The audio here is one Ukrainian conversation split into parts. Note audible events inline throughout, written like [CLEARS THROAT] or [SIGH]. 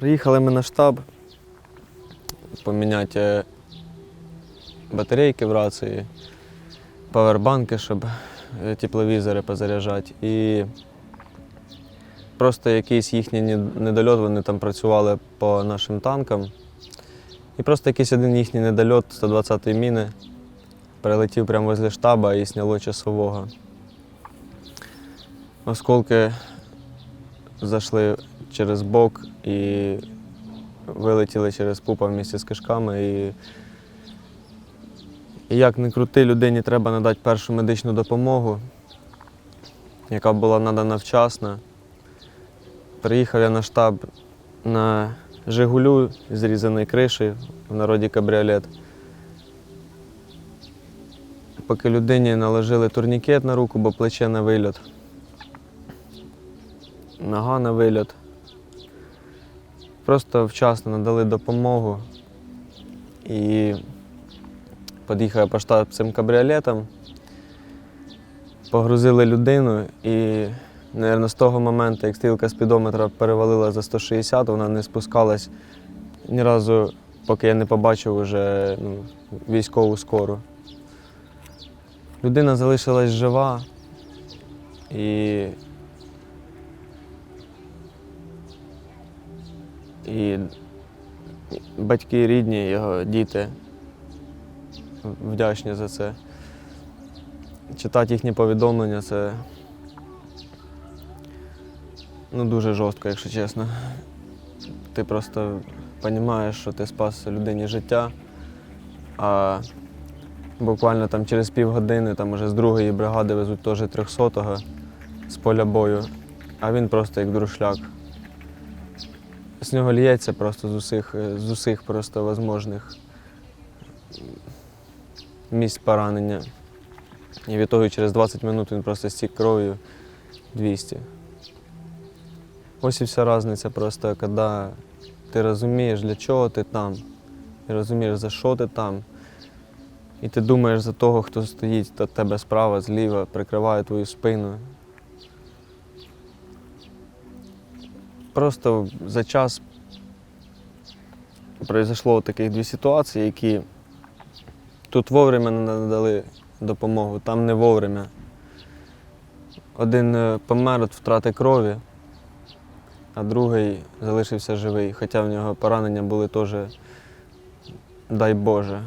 Приїхали ми на штаб поміняти е, батарейки в рації, павербанки, щоб е, тепловізори позаряджати. І просто якийсь їхній недольот, вони там працювали по нашим танкам. І просто якийсь один їхній недольот 120-ї міни прилетів прямо возле штаба і сняло часового. Осколки зайшли через бок і вилетіли через пупа вместе з кишками. І, і як не крути, людині треба надати першу медичну допомогу, яка була надана вчасно. Приїхав я на штаб на Жигулю з зрізаною кришею, в народі кабріолет. Поки людині наложили турнікет на руку, бо плече на вильот. Нога на вильот. Просто вчасно надали допомогу і під'їхав по штаб цим кабріолетом, погрузили людину і, мабуть, з того моменту, як стрілка спідометра перевалила за 160, вона не спускалась ні разу, поки я не побачив уже ну, військову скору. Людина залишилась жива і І батьки рідні, його діти вдячні за це. Читати їхні повідомлення це ну, дуже жорстко, якщо чесно. Ти просто розумієш, що ти спас людині життя, а буквально там через півгодини там уже з другої бригади везуть теж 300-го з поля бою, а він просто як друшляк. З нього лється просто з усіх, е, з усіх просто возможних місць поранення. І від того через 20 минут він просто стік кров'ю 200. Ось і вся різниця просто, коли ти розумієш, для чого ти там, ти розумієш, за що ти там. І ти думаєш за того, хто стоїть до тебе справа, зліва, прикриває твою спину. Просто за час произошло таких дві ситуації, які тут вовремя не надали допомогу, там не вовремя. Один е, помер від втрати крові, а другий залишився живий, хоча в нього поранення були теж, дай Боже.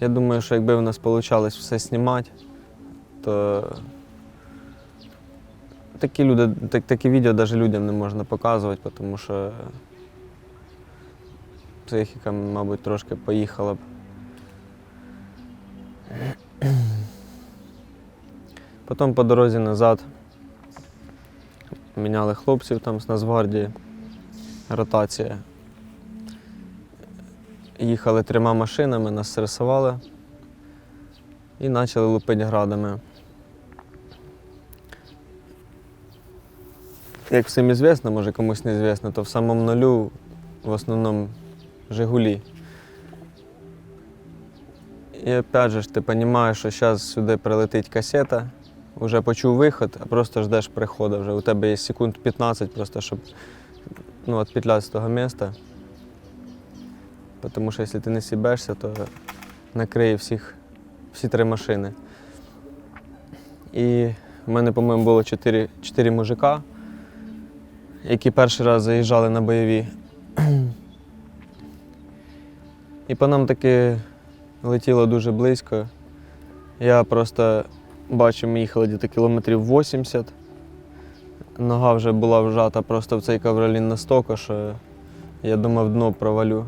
Я думаю, що якби в нас вийшло все знімати, то такі люди, так, такі відео навіть людям не можна показувати, тому що психіка, мабуть, трошки поїхала б. Потім по дорозі назад міняли хлопців там з Нацгвардії, ротація. Їхали трьома машинами, нас стресували і почали лупити градами. Як всім известно, може комусь не известно, то в самому нулю в основному Жигулі. І опять же ти розумієш, що зараз сюди прилетить касета, вже почув виход, а просто ждеш приходу. Вже у тебе є секунд 15 просто, щоб ну, відпетляти з того міста. Тому що якщо ти не сібешся, то накриє всіх, всі три машини. І в мене, по-моєму, було чотири мужика, які перший раз заїжджали на бойові. І по нам таки летіло дуже близько. Я просто бачив, ми їхали десь кілометрів 80. Нога вже була вжата просто в цей ковролін настільки, що я думав, дно провалю.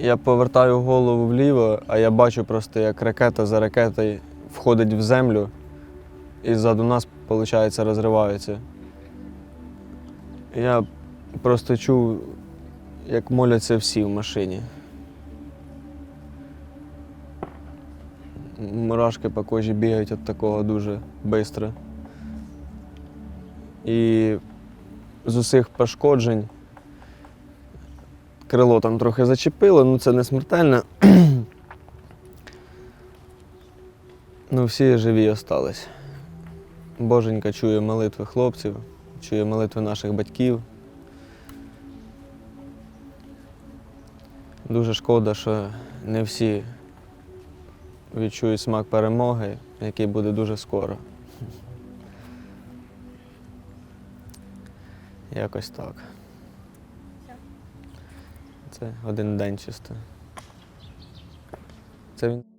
Я повертаю голову вліво, а я бачу просто, як ракета за ракетою входить в землю і ззаду нас, виходить, розриваються. Я просто чув, як моляться всі в машині. Мурашки по кожі бігають від такого дуже швидко. І з усіх пошкоджень крило там трохи зачепило, ну це не смертельно. [CLEARS THROAT] ну всі живі остались. Боженька чує молитви хлопців, чує молитви наших батьків. Дуже шкода, що не всі відчують смак перемоги, який буде дуже скоро. Якось так. Це один день чисто. Це він.